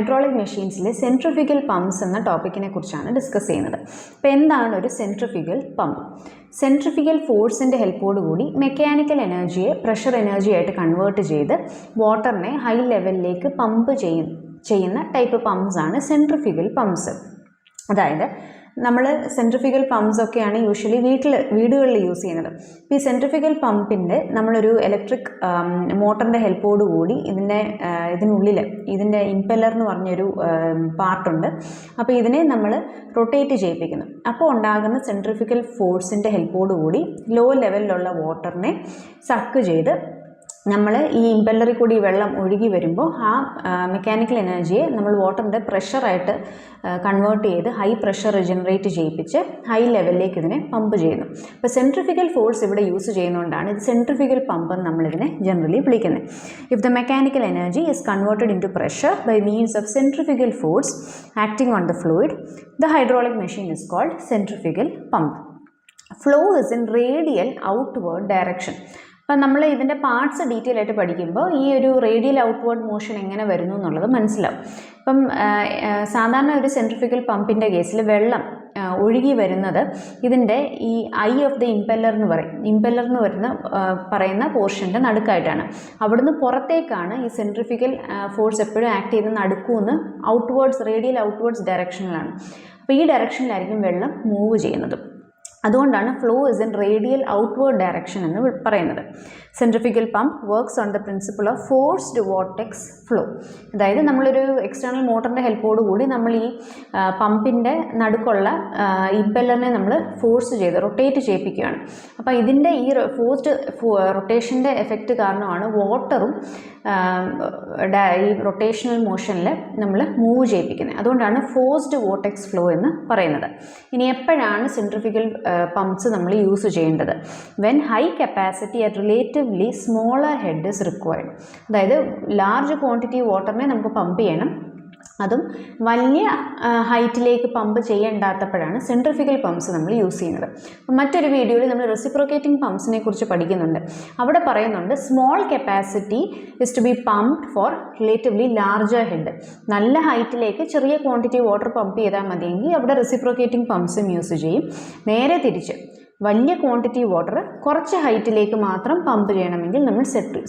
Hydraulic മെഷീൻസിലെ centrifugal pumps എന്ന ടോപ്പിക്കിനെ കുറിച്ചാണ് discuss ചെയ്യുന്നത്. അപ്പോൾ എന്താണ് ഒരു സെൻട്രിഫ്യൂഗൽ പമ്പ് സെൻട്രിഫിക്കൽ ഫോഴ്സിന്റെ ഹെൽപ്പോടുകൂടി മെക്കാനിക്കൽ എനർജിയെ പ്രഷർ എനർജി ആയിട്ട് കൺവേർട്ട് ചെയ്ത് വാട്ടറിനെ ഹൈ ലെവലിലേക്ക് പമ്പ് ചെയ്യും ചെയ്യുന്ന ടൈപ്പ് പമ്പ്സാണ് ആണ് സെൻട്രിഫിക്കൽ പമ്പ്സ് അതായത് നമ്മൾ സെൻട്രിഫിക്കൽ പമ്പ്സ് ഒക്കെയാണ് യൂഷ്വലി വീട്ടിൽ വീടുകളിൽ യൂസ് ചെയ്യുന്നത്. ഈ സെൻട്രിഫിക്കൽ പമ്പിന്റെ നമ്മളൊരു ഇലക്ട്രിക് മോട്ടറിന്റെ ഹെൽപ്പോട് കൂടി ഇതിന്റെ ഇതിനുള്ളിൽ ഇതിന്റെ ഇമ്പല്ലർ എന്ന് പറഞ്ഞൊരു പാർട്ടുണ്ട്. അപ്പോൾ ഇതിനെ നമ്മൾ റൊട്ടേറ്റ് ചെയ്യിപ്പിക്കുന്നു. അപ്പോൾ ഉണ്ടാകുന്ന സെൻട്രിഫിക്കൽ ഫോഴ്സിന്റെ ഹെൽപ്പോട് കൂടി ലോ ലെവലിലുള്ള വാട്ടറിനെ സക്ക് ചെയ്ത് നമ്മൾ ഈ ഇമ്പല്ലറിൽ കൂടി വെള്ളം ഒഴുകി വരുമ്പോൾ ആ മെക്കാനിക്കൽ എനർജിയെ നമ്മൾ വാട്ടറിന്റെ പ്രഷറായിട്ട് കൺവേർട്ട് ചെയ്ത് ഹൈ പ്രഷർ ജനറേറ്റ് ചെയ്യിപ്പിച്ച് ഹൈ ലെവലിലേക്ക് ഇതിനെ പമ്പ് ചെയ്യുന്നു. അപ്പോൾ സെൻട്രിഫിക്കൽ ഫോഴ്സ് ഇവിടെ യൂസ് ചെയ്യുന്നതുകൊണ്ടാണ് ഇത് സെൻട്രിഫിക്കൽ പമ്പ് എന്ന് നമ്മളിതിനെ ജനറലി വിളിക്കുന്നത് if the mechanical energy is converted into pressure by means of centrifugal force acting on the fluid the hydraulic machine is called centrifugal pump flow is in radial outward direction അപ്പം നമ്മൾ ഇതിന്റെ parts detail ആയിട്ട് പഠിക്കുമ്പോൾ ഈ ഒരു radial outward motion എങ്ങനെ വരുന്നു എന്നുള്ളത് മനസ്സിലാവും. ഇപ്പം സാധാരണ ഒരു സെൻട്രിഫിക്കൽ പമ്പിന്റെ കേസിൽ വെള്ളം ഒഴുകി വരുന്നത് ഇതിന്റെ ഈ ഐ ഓഫ് ദി ഇമ്പല്ലർ എന്ന് പറയും. ഇമ്പല്ലർ എന്ന് വരുന്ന പറയുന്ന പോർഷന്റെ നടുക്കായിട്ടാണ്. അവിടുന്ന് പുറത്തേക്കാണ് ഈ സെൻട്രിഫിക്കൽ ഫോഴ്സ് എപ്പോഴും ആക്ട് ചെയ്ത് നടുക്കുമെന്ന് ഔട്ട്വേർഡ്സ് റേഡിയൽ ഔട്ട്വേർഡ്സ് ഡയറക്ഷനിലാണ് അപ്പോൾ ഈ ഡയറക്ഷനിലായിരിക്കും വെള്ളം മൂവ് ചെയ്യുന്നത്. അതുകൊണ്ടാണ് flow is in radial outward direction എന്ന് പറയുന്നത്. Centrifugal pump works on the principle of forced vortex flow അതായത് നമ്മളൊരു എക്സ്റ്റേണൽ മോട്ടറിന്റെ ഹെൽപ്പോട് കൂടി നമ്മൾ ഈ പമ്പിന്റെ നടുക്കുള്ള ഇമ്പല്ലറിനെ നമ്മൾ ഫോഴ്സ് ചെയ്ത് റൊട്ടേറ്റ് ചെയ്യിപ്പിക്കുകയാണ്. അപ്പോൾ ഇതിന്റെ ഈ ഫോഴ്സ്ഡ് റൊട്ടേഷന്റെ എഫക്റ്റ് കാരണമാണ് വാട്ടറും ഈ റൊട്ടേഷണൽ മോഷനിൽ നമ്മൾ മൂവ് ചെയ്യിപ്പിക്കുന്നത് അതുകൊണ്ടാണ് ഫോഴ്സ്ഡ് വോട്ടെക്സ് ഫ്ലോ എന്ന് പറയുന്നത്. ഇനി എപ്പോഴാണ് സെൻട്രിഫിക്കൽ പമ്പ്സ് നമ്മൾ യൂസ് ചെയ്യേണ്ടത്? When high capacity at relatively smaller head is required അതായത് ലാർജ് ക്വാണ്ടിറ്റി വാട്ടറിനെ നമുക്ക് പമ്പ് ചെയ്യണം. അതും വലിയ ഹൈറ്റിലേക്ക് പമ്പ് ചെയ്യേണ്ടാത്തപ്പോഴാണ് സെൻട്രിഫിക്കൽ പമ്പ്സ് നമ്മൾ യൂസ് ചെയ്യുന്നത്. മറ്റൊരു വീഡിയോയിൽ നമ്മൾ റെസിപ്രോക്കേറ്റിംഗ് പമ്പ്സിനെ കുറിച്ച് പഠിക്കുന്നുണ്ട്. അവിടെ പറയുന്നുണ്ട് small capacity is to be pumped for relatively larger head നല്ല ഹൈറ്റിലേക്ക് ചെറിയ ക്വാണ്ടിറ്റി വാട്ടർ പമ്പ് ചെയ്താൽ മതിയെങ്കിൽ അവിടെ റെസിപ്രോക്കേറ്റിംഗ് പമ്പ്സും യൂസ് ചെയ്യും. നേരെ തിരിച്ച് വലിയ ക്വാണ്ടിറ്റി വാട്ടർ കുറച്ച് ഹൈറ്റിലേക്ക് മാത്രം പമ്പ് ചെയ്യണമെങ്കിൽ നമ്മൾ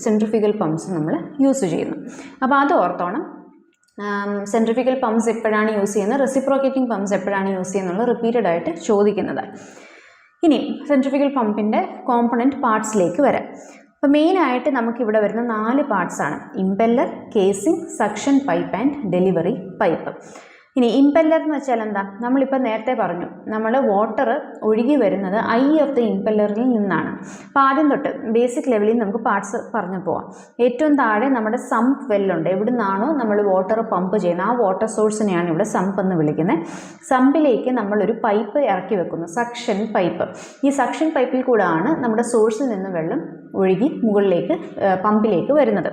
സെൻട്രിഫിക്കൽ പമ്പ്സ് നമ്മൾ യൂസ് ചെയ്യുന്നു. അപ്പോൾ അത് ഓർത്തോണം. സെൻട്രിഫിക്കൽ പമ്പ്സ് എപ്പോഴാണ് യൂസ് ചെയ്യുന്നത്? റെസിപ്രോക്കേറ്റിംഗ് പമ്പ്സ് എപ്പോഴാണ് യൂസ് ചെയ്യുന്നത്? റിപ്പീറ്റഡ് ആയിട്ട് ചോദിക്കുന്നത്. ഇനി സെൻട്രിഫിക്കൽ പമ്പിന്റെ കോമ്പണന്റ് പാർട്സിലേക്ക് വരാം. അപ്പോൾ മെയിനായിട്ട് നമുക്കിവിടെ വരുന്ന നാല് പാർട്സാണ് impeller casing suction pipe and delivery pipe ഇനി ഇമ്പല്ലർ എന്ന് വെച്ചാൽ എന്താ? നമ്മളിപ്പോൾ നേരത്തെ പറഞ്ഞു നമ്മൾ വാട്ടർ ഒഴുകി വരുന്നത് ഐ ഓഫ് ദി ഇമ്പല്ലറിൽ നിന്നാണ്. അപ്പോൾ ആദ്യം തൊട്ട് ബേസിക് ലെവലിൽ നമുക്ക് പാർട്സ് പറഞ്ഞു പോവാം. ഏറ്റവും താഴെ നമ്മുടെ സമ്പ് വെല്ലുണ്ട് എവിടെ നിന്നാണോ നമ്മൾ വാട്ടർ പമ്പ് ചെയ്യുന്നത്. ആ വാട്ടർ സോഴ്സിനെയാണ് ഇവിടെ സമ്പ് എന്ന് വിളിക്കുന്നത്. സമ്പിലേക്ക് നമ്മളൊരു പൈപ്പ് ഇറക്കി വെക്കുന്നു. സക്ഷൻ പൈപ്പ് ഈ സക്ഷൻ പൈപ്പിൽ ആണ് നമ്മുടെ സോഴ്സിൽ നിന്ന് വെള്ളം ഒഴുകി മുകളിലേക്ക് പമ്പിലേക്ക് വരുന്നത്.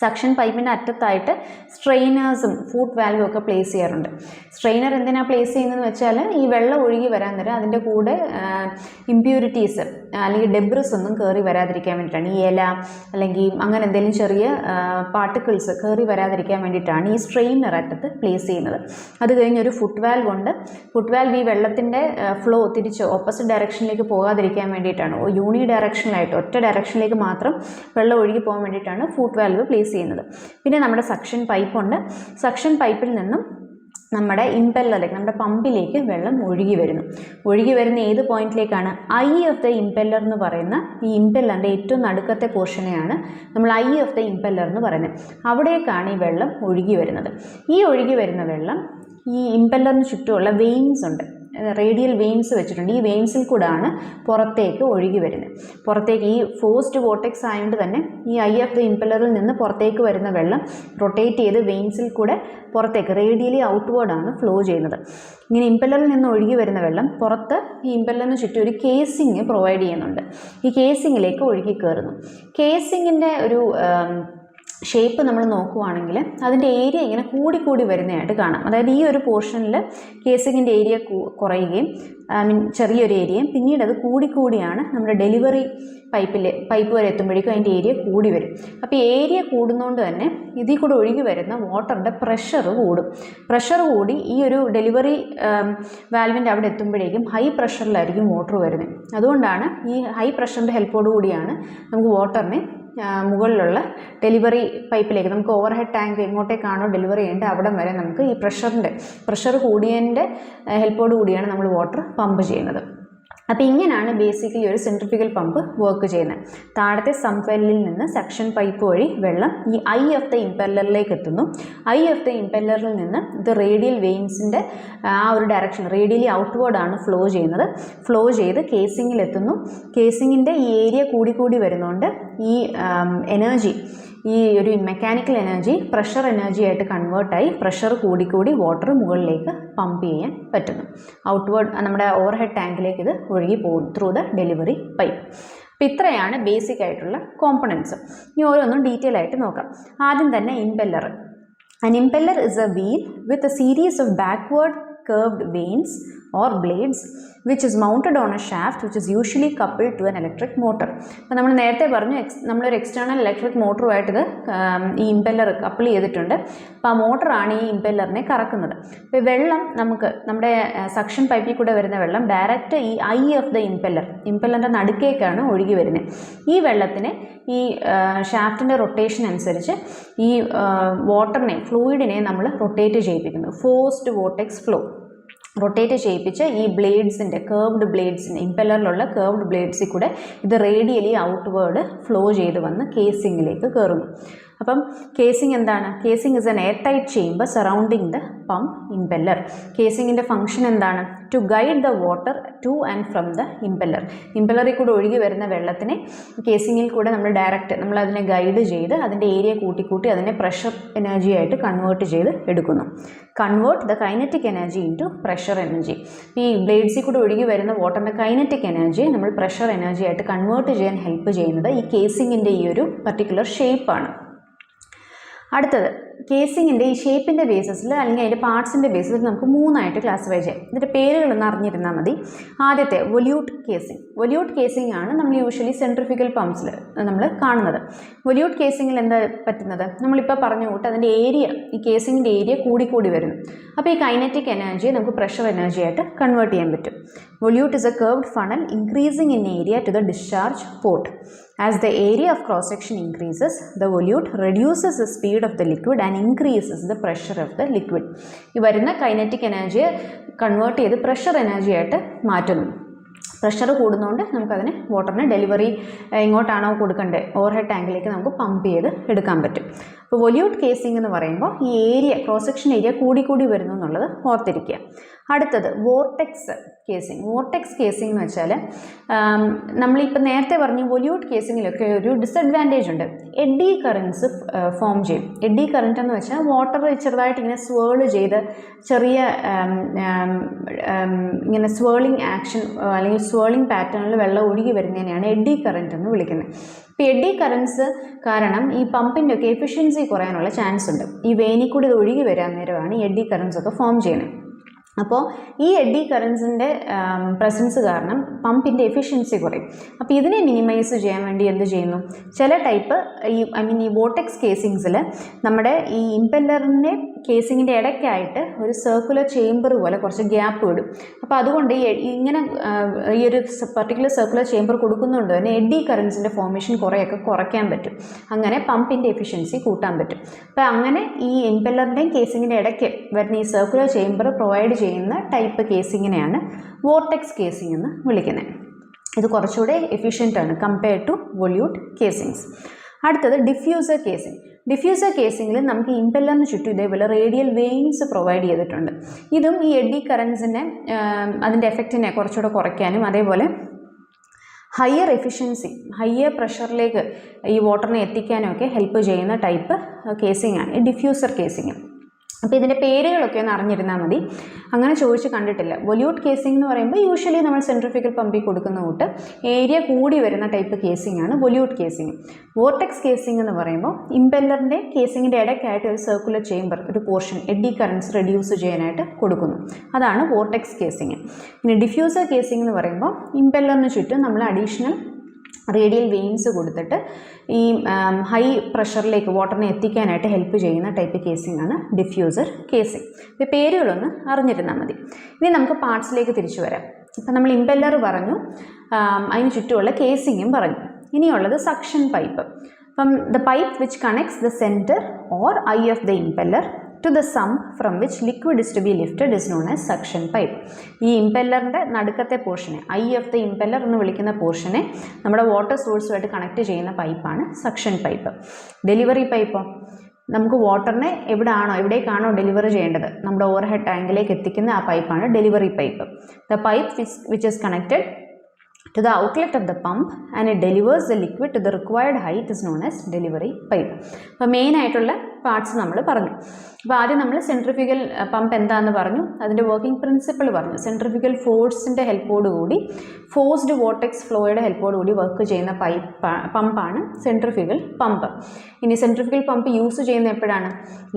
സക്ഷൻ പൈപ്പിന്റെ അറ്റത്തായിട്ട് സ്ട്രെയിനേഴ്സും ഫുഡ് വാൽവും ഒക്കെ പ്ലേസ് ചെയ്യാറുണ്ട്. സ്ട്രെയിനർ എന്തിനാണ് പ്ലേസ് ചെയ്യുന്നതെന്ന് വെച്ചാൽ ഈ വെള്ളം ഒഴുകി വരാൻ നേരം അതിന്റെ കൂടെ ഇമ്പ്യൂരിറ്റീസ് അല്ലെങ്കിൽ ഡെബ്രിസ് ഒന്നും കയറി വരാതിരിക്കാൻ വേണ്ടിയിട്ടാണ്. ഈ ഇല അല്ലെങ്കിൽ അങ്ങനെ എന്തെങ്കിലും ചെറിയ പാർട്ടിക്കിൾസ് കയറി വരാതിരിക്കാൻ വേണ്ടിയിട്ടാണ് ഈ സ്ട്രെയിനർ അറ്റത്ത് പ്ലേസ് ചെയ്യുന്നത്. അത് കഴിഞ്ഞ് ഒരു ഫുഡ് വാൽവ് ഉണ്ട്. ഫുഡ് വാൽവ് ഈ വെള്ളത്തിന്റെ ഫ്ലോ തിരിച്ച് ഓപ്പോസിറ്റ് ഡയറക്ഷനിലേക്ക് പോകാതിരിക്കാൻ വേണ്ടിയിട്ടാണ്. യൂണി ഡയറക്ഷനിലായിട്ട് ഒറ്റ ഡയറക്ഷനിലേക്ക് മാത്രം വെള്ളം ഒഴുകി പോകാൻ വേണ്ടിയിട്ടാണ് ഫുഡ് വാൽവ് പ്ലേസ് ചെയ്യുന്നത്. പിന്നെ നമ്മുടെ സക്ഷൻ പൈപ്പുണ്ട് സക്ഷൻ പൈപ്പിൽ നിന്നും നമ്മുടെ ഇമ്പല്ലറിലേക്ക് നമ്മുടെ പമ്പിലേക്ക് വെള്ളം ഒഴുകി വരുന്നു. ഒഴുകി വരുന്ന ഏത് പോയിന്റിലേക്കാണ് ഐ ഓഫ് ദ ഇമ്പല്ലർ എന്ന് പറയുന്ന ഈ ഇമ്പല്ലറിന്റെ ഏറ്റവും നടുക്കത്തെ പോർഷനെയാണ് നമ്മൾ ഐ ഓഫ് ദ ഇമ്പല്ലർ എന്ന് പറയുന്നത്. അവിടേക്കാണ് ഈ വെള്ളം ഒഴുകി വരുന്നത്. ഈ ഒഴുകി വരുന്ന വെള്ളം ഈ ഇമ്പല്ലറിന് ചുറ്റുമുള്ള വെയിൻസ് ഉണ്ട്. റേഡിയൽ വെയിൻസ് വെച്ചിട്ടുണ്ട്. ഈ വെയിൻസിൽ കൂടാണ് പുറത്തേക്ക് ഒഴുകി വരുന്നത്. പുറത്തേക്ക് ഈ ഫോസ്റ്റ് വോട്ടെക്സ് ആയതുകൊണ്ട് തന്നെ ഈ ഐ എഫ് ദ ഇമ്പല്ലറിൽ നിന്ന് പുറത്തേക്ക് വരുന്ന വെള്ളം റൊട്ടേറ്റ് ചെയ്ത് വെയിൻസിൽ കൂടെ പുറത്തേക്ക് റേഡിയലി ഔട്ട്വേർഡാണ് ഫ്ലോ ചെയ്യുന്നത്. ഇങ്ങനെ ഇമ്പല്ലറിൽ നിന്ന് ഒഴുകി വരുന്ന വെള്ളം പുറത്ത് ഈ ഇമ്പല്ലറിന് ചുറ്റും ഒരു കേസിങ് പ്രൊവൈഡ് ചെയ്യുന്നുണ്ട്. ഈ കേസിങ്ങിലേക്ക് ഒഴുകി കയറുന്നു കേസിങ്ങിന്റെ ഒരു ഷേപ്പ് നമ്മൾ നോക്കുവാണെങ്കിൽ അതിന്റെ ഏരിയ ഇങ്ങനെ കൂടി കൂടി വരുന്നതായിട്ട് കാണാം. അതായത് ഈ ഒരു പോർഷനിൽ കേസിങ്ങിന്റെ ഏരിയ കുറയുകയും ഐ മീൻ ചെറിയൊരു ഏരിയയും പിന്നീട് അത് കൂടിക്കൂടിയാണ് നമ്മുടെ ഡെലിവറി പൈപ്പിൽ പൈപ്പ് വരെ എത്തുമ്പോഴേക്കും അതിന്റെ ഏരിയ കൂടി വരും. അപ്പോൾ ഏരിയ കൂടുന്നതുകൊണ്ട് തന്നെ ഇതിൽ കൂടെ ഒഴുകി വരുന്ന വാട്ടറിന്റെ പ്രഷർ കൂടും. പ്രഷർ കൂടി ഈ ഒരു ഡെലിവറി വാൽവിന്റെ അവിടെ എത്തുമ്പോഴേക്കും ഹൈ പ്രഷറിലായിരിക്കും വാട്ടർ വരുന്നത്. അതുകൊണ്ടാണ് ഈ ഹൈ പ്രഷറിന്റെ ഹെൽപ്പോടു കൂടിയാണ് നമുക്ക് വാട്ടറിനെ മുകളിലുള്ള ഡെലിവറി പൈപ്പിലേക്ക് നമുക്ക് ഓവർ ഹെഡ് ടാങ്ക് എങ്ങോട്ടേക്കാണോ ഡെലിവറി ചെയ്യേണ്ടത് അവിടം വരെ നമുക്ക് ഈ പ്രഷറിന്റെ പ്രഷർ കൂടിയതിന്റെ ഹെൽപ്പോട് കൂടിയാണ് നമ്മൾ വാട്ടർ പമ്പ് ചെയ്യുന്നത്. അപ്പോൾ ഇങ്ങനെയാണ് ബേസിക്കലി ഒരു സെൻട്രിഫിക്കൽ പമ്പ് വർക്ക് ചെയ്യുന്നത്. താഴത്തെ സംഫെല്ലിൽ നിന്ന് സെക്ഷൻ പൈപ്പ് വഴി വെള്ളം ഈ ഐ ഓഫ് ദ ഇമ്പല്ലറിലേക്ക് എത്തുന്നു. ഐ ഓഫ് ദ ഇമ്പല്ലറിൽ നിന്ന് ഇത് റേഡിയൽ വെയിൻസിന്റെ ആ ഒരു ഡയറക്ഷൻ റേഡിയലി ഔട്ട്വേർഡാണ് ഫ്ലോ ചെയ്യുന്നത്. ഫ്ലോ ചെയ്ത് കേസിങ്ങിലെത്തുന്നു കേസിങ്ങിന്റെ ഈ ഏരിയ കൂടിക്കൂടി കൂടി വരുന്നതുകൊണ്ട് ഈ എനർജി ഈ ഒരു മെക്കാനിക്കൽ എനർജി പ്രഷർ എനർജി ആയിട്ട് കൺവേർട്ടായി പ്രഷർ കൂടിക്കൂടി വാട്ടർ മുകളിലേക്ക് പമ്പ് ചെയ്യാൻ പറ്റുന്നു. ഔട്ട്വേർഡ് നമ്മുടെ ഓവർ ഹെഡ് ടാങ്കിലേക്ക് ഇത് ഒഴുകി പോകും ത്രൂ ദ ഡെലിവറി പൈപ്പ് അപ്പോൾ ഇത്രയാണ് ബേസിക് ആയിട്ടുള്ള കോമ്പണൻസ് ഇനി ഓരോന്നും ഡീറ്റെയിൽ ആയിട്ട് നോക്കാം. ആദ്യം തന്നെ impeller an impeller is a wheel with a series of backward curved vanes or blades which is mounted on a shaft which is usually coupled to an electric motor. അപ്പോൾ നമ്മൾ നേരത്തെ പറഞ്ഞു എക്സ് നമ്മളൊരു external electric മോട്ടറുമായിട്ട് ഇത് ഈ impeller couple ചെയ്തിട്ടുണ്ട്. അപ്പോൾ ആ മോട്ടറാണ് ഈ ഇമ്പല്ലറിനെ കറക്കുന്നത്. അപ്പോൾ വെള്ളം നമുക്ക് നമ്മുടെ സക്ഷൻ പൈപ്പിൽ കൂടെ വരുന്ന വെള്ളം ഡയറക്റ്റ് ഈ ഐ ഓഫ് ദ ഇമ്പല്ലർ ഇമ്പല്ലറിന്റെ നടുക്കേക്കാണ് ഒഴുകി വരുന്നത്. ഈ വെള്ളത്തിനെ ഈ ഷാഫ്റ്റിന്റെ റൊട്ടേഷൻ അനുസരിച്ച് ഈ വാട്ടറിനെ ഫ്ലൂയിഡിനെ നമ്മൾ റൊട്ടേറ്റ് ചെയ്യിപ്പിക്കുന്നു. ഫോഴ്സ്ഡ് വോട്ടെക്സ് ഫ്ലോ റൊട്ടേറ്റ് ചെയ്യിപ്പിച്ച് ഈ ബ്ലേഡ്സിന്റെ കേർവ്ഡ് ബ്ലേഡ്സിന്റെ ഇമ്പല്ലറിലുള്ള കേർവ്ഡ് ബ്ലേഡ്സിൽ കൂടെ ഇത് റേഡിയലി ഔട്ട്വേർഡ് ഫ്ലോ ചെയ്ത് വന്ന് കേസിങ്ങിലേക്ക് കയറുന്നു അപ്പം കേസിംഗ് എന്താണ്? Casing is an air tight chamber surrounding the pump impeller കേസിങ്ങിന്റെ function എന്താണ്? To guide the water to and from the impeller ഇമ്പെല്ലറിൽ കൂടെ ഒഴുകി വരുന്ന വെള്ളത്തിനെ കേസിങ്ങിൽ കൂടെ നമ്മൾ ഡയറക്റ്റ് നമ്മൾ അതിനെ ഗൈഡ് ചെയ്ത് അതിന്റെ ഏരിയ കൂട്ടി കൂട്ടി അതിനെ പ്രഷർ എനർജി ആയിട്ട് കൺവേർട്ട് ചെയ്ത് എടുക്കുന്നു. Convert the kinetic energy in pressure energy ഈ ബ്ലേഡ്സിൽ കൂടെ ഒഴുകി വരുന്ന വാട്ടറിന്റെ കൈനറ്റിക് എനർജി നമ്മൾ പ്രഷർ എനർജി ആയിട്ട് കൺവേർട്ട് ചെയ്യാൻ ഹെൽപ്പ് ചെയ്യുന്നത് ഈ കേസിങ്ങിന്റെ ഈ ഒരു പർട്ടിക്കുലർ ഷേപ്പാണ് അടുത്തത്. കേസിങ്ങിന്റെ ഈ ഷേപ്പിന്റെ ബേസിസിൽ അല്ലെങ്കിൽ അതിന്റെ പാർട്സിന്റെ ബേസിസിൽ നമുക്ക് മൂന്നായിട്ട് ക്ലാസിഫൈ ചെയ്യാം. ഇതിന്റെ പേരുകളൊന്ന് അറിഞ്ഞിരുന്നാൽ മതി. ആദ്യത്തെ വൊല്യൂട്ട് കേസിംഗ് വൊല്യൂട്ട് കേസിംഗ് ആണ് നമ്മൾ യൂഷ്വലി സെൻട്രിഫിക്കൽ പമ്പ്സിൽ നമ്മൾ കാണുന്നത്. വൊല്യൂട്ട് കേസിങ്ങിൽ എന്താ പറ്റുന്നത്? നമ്മളിപ്പോൾ പറഞ്ഞു കൂട്ട് അതിന്റെ ഏരിയ ഈ കേസിങ്ങിന്റെ ഏരിയ കൂടി കൂടി വരുന്നു. അപ്പോൾ ഈ കൈനറ്റിക് എനർജിയെ നമുക്ക് പ്രഷർ എനർജി ആയിട്ട് കൺവേർട്ട് ചെയ്യാൻ പറ്റും. Volute is a curved funnel increasing in area to the discharge port as the area of cross section increases the volute reduces the speed of the liquid and increases the pressure of the liquid ഈ വരുന്ന kinetic എനർജിയെ convert ചെയ്ത് pressure energy ആയിട്ട് മാറ്റുന്നു. Pressure കൂടുന്നതുകൊണ്ട് നമുക്കതിനെ വാട്ടറിന് delivery എങ്ങോട്ടാണോ കൊടുക്കേണ്ടത് over head ടാങ്കിലേക്ക് നമുക്ക് pump ചെയ്ത് എടുക്കാൻ പറ്റും. അപ്പോൾ വൊല്യൂട്ട് കേസിംഗ് എന്ന് പറയുമ്പോൾ ഈ ഏരിയ ക്രോസ് സെക്ഷൻ ഏരിയ കൂടി കൂടി വരുന്നു എന്നുള്ളത് ഓർത്തിരിക്കുക. അടുത്തത് വോർട്ടെക്സ് കേസിംഗ് വോർട്ടെക്സ് കേസിംഗ് എന്ന് വെച്ചാൽ നമ്മളിപ്പോൾ നേരത്തെ പറഞ്ഞു വൊല്യൂട്ട് കേസിങ്ങിലൊക്കെ ഒരു ഡിസഡ്വാന്റേജ് ഉണ്ട്. എഡി കറൻസ് ഫോം ചെയ്യും. എഡി കറന്റ് എന്ന് വെച്ചാൽ വാട്ടർ ചെറുതായിട്ട് ഇങ്ങനെ സ്വേൾ ചെയ്ത് ചെറിയ ഇങ്ങനെ സ്വേളിംഗ് ആക്ഷൻ അല്ലെങ്കിൽ സ്വേളിംഗ് പാറ്റേണിൽ വെള്ളം ഒഴുകി വരുന്നതിനെയാണ് എഡി കറന്റ് എന്ന് വിളിക്കുന്നത്. ഇപ്പോൾ എഡി കറൻസ് കാരണം ഈ പമ്പിന്റെ ഒക്കെ എഫിഷ്യൻസി കുറയാനുള്ള ചാൻസ് ഉണ്ട്. ഈ വേനിക്കൂടി കൂടി ഒഴുകി വരാൻ നേരമാണ് എഡി കറൻസ് ഒക്കെ ഫോം ചെയ്യുന്നത്. അപ്പോൾ ഈ എഡി കറൻസിന്റെ പ്രസൻസ് കാരണം പമ്പിന്റെ എഫിഷ്യൻസി കുറയും. അപ്പോൾ ഇതിനെ മിനിമൈസ് ചെയ്യാൻ വേണ്ടി എന്ത് ചെയ്യുന്നു? ചില ടൈപ്പ് ഈ ഐ മീൻ ഈ വോട്ടെക്സ് കേസിങ്സിൽ നമ്മുടെ ഈ ഇമ്പല്ലറിന്റെ കേസിങ്ങിന്റെ ഇടയ്ക്കായിട്ട് ഒരു സർക്കുലർ ചേംബർ പോലെ കുറച്ച് ഗ്യാപ്പ് വിടും അപ്പോൾ അതുകൊണ്ട് ഈ ഇങ്ങനെ ഈ ഒരു പർട്ടിക്കുലർ സർക്കുലർ ചേംബർ കൊടുക്കുന്നതുകൊണ്ട് തന്നെ എഡി കറൻസിന്റെ ഫോർമേഷൻ കുറേയൊക്കെ കുറയ്ക്കാൻ പറ്റും. അങ്ങനെ പമ്പിന്റെ എഫിഷ്യൻസി കൂട്ടാൻ പറ്റും. അപ്പോൾ അങ്ങനെ ഈ ഇമ്പല്ലറിന്റെയും കേസിങ്ങിന്റെ ഇടയ്ക്ക് വരുന്ന ഈ സർക്കുലർ ചേംബർ പ്രൊവൈഡ് ചെയ്യുന്ന ടൈപ്പ് കേസിങ്ങിനെയാണ് വോർട്ടെക്സ് കേസിംഗ് എന്ന് വിളിക്കുന്നത് ഇത് കുറച്ചുകൂടെ എഫിഷ്യന്റ് ആണ് കമ്പയർ ടു വൊല്യൂട്ട് കേസിങ്സ് അടുത്തത് ഡിഫ്യൂസർ കേസിംഗ് ഡിഫ്യൂസർ കേസിങ്ങിൽ നമുക്ക് ഇമ്പല്ലറിന് ചുറ്റും ഇതേപോലെ റേഡിയൽ വെയിൻസ് പ്രൊവൈഡ് ചെയ്തിട്ടുണ്ട്. ഇതും ഈ എഡി കറൻസിനെ അതിന്റെ എഫക്റ്റിനെ കുറച്ചുകൂടെ കുറയ്ക്കാനും അതേപോലെ ഹയർ എഫിഷ്യൻസി ഹയർ പ്രഷറിലേക്ക് ഈ വാട്ടറിനെ എത്തിക്കാനും ഒക്കെ ഹെൽപ്പ് ചെയ്യുന്ന ടൈപ്പ് കേസിംഗ് ആണ്. ഈ ഡിഫ്യൂസർ കേസിങ് അപ്പോൾ ഇതിന്റെ പേരുകളൊക്കെ ഒന്ന് അറിഞ്ഞിരുന്നാൽ മതി. അങ്ങനെ ചോദിച്ച് കണ്ടിട്ടില്ല. വൊല്യൂട്ട് കേസിംഗ് എന്ന് പറയുമ്പോൾ യൂഷ്വലി നമ്മൾ സെൻട്രിഫിക്കൽ പമ്പിൽ കൊടുക്കുന്ന കൂട്ട് ഏരിയ കൂടി വരുന്ന ടൈപ്പ് കേസിംഗ് ആണ് വൊല്യൂട്ട് കേസിംഗ് വോർട്ടെക്സ് കേസിംഗ് എന്ന് പറയുമ്പോൾ ഇമ്പെല്ലറിന്റെ കേസിങ്ങിന്റെ ഇടയ്ക്കായിട്ട് ഒരു സർക്കുലർ ചേമ്പർ ഒരു പോർഷൻ എഡി കറൻസ് റെഡ്യൂസ് ചെയ്യാനായിട്ട് കൊടുക്കുന്നു. അതാണ് വോർട്ടെക്സ് കേസിംഗ് ഇനി ഡിഫ്യൂസർ കേസിംഗ് എന്ന് പറയുമ്പോൾ ഇമ്പെല്ലറിന് ചുറ്റും നമ്മൾ അഡീഷണൽ റേഡിയൽ വെയിൻസ് കൊടുത്തിട്ട് ഈ ഹൈ പ്രഷറിലേക്ക് വാട്ടറിനെ എത്തിക്കാനായിട്ട് ഹെൽപ്പ് ചെയ്യുന്ന ടൈപ്പ് കേസിംഗ് ആണ് ഡിഫ്യൂസർ കേസിംഗ് ഇത് പേരുകളൊന്ന് അറിഞ്ഞിരുന്നാൽ മതി. ഇനി നമുക്ക് പാർട്സിലേക്ക് തിരിച്ചു വരാം. ഇപ്പം നമ്മൾ ഇമ്പെല്ലർ പറഞ്ഞു അതിന് ചുറ്റുമുള്ള കേസിങ്ങും പറഞ്ഞു. ഇനിയുള്ളത് സക്ഷൻ പൈപ്പ്. അപ്പം the pipe which connects the centre or eye of the impeller to the sump from which liquid is to be lifted is known as suction pipe ഈ ഇമ്പെല്ലറിന്റെ നടുക്കത്തെ portion eye of the impeller എന്ന് വിളിക്കുന്ന പോർഷനെ നമ്മുടെ water സോഴ്സുമായിട്ട് connect ചെയ്യുന്ന പൈപ്പാണ് suction pipe delivery പൈപ്പോ നമുക്ക് വാട്ടറിനെ എവിടെയാണോ എവിടേക്കാണോ ഡെലിവറി ചെയ്യേണ്ടത്? നമ്മുടെ ഓവർ ഹെഡ് ടാങ്കിലേക്ക് എത്തിക്കുന്ന ആ പൈപ്പാണ് delivery pipe the pipe which is connected to the outlet of the pump and it delivers the liquid to the required height is known as delivery pipe. അപ്പോൾ main ആയിട്ടുള്ള parts നമ്മൾ പറഞ്ഞു. അപ്പോൾ ആദ്യം നമ്മൾ centrifugal pump എന്താണെന്ന് പറഞ്ഞു. അതിന്റെ വർക്കിംഗ് പ്രിൻസിപ്പിൾ പറഞ്ഞു. സെൻട്രിഫിക്കൽ ഫോഴ്സിന്റെ ഹെൽപ്പോടുകൂടി ഫോഴ്സ്ഡ് വോട്ടെക്സ് ഫ്ലോയുടെ ഹെൽപ്പോടുകൂടി വർക്ക് ചെയ്യുന്ന പൈപ്പ് പമ്പാണ് സെൻട്രിഫ്യൂഗൽ പമ്പ് ഇനി സെൻട്രിഫ്യൂഗൽ പമ്പ് യൂസ് ചെയ്യുന്ന എപ്പോഴാണ്?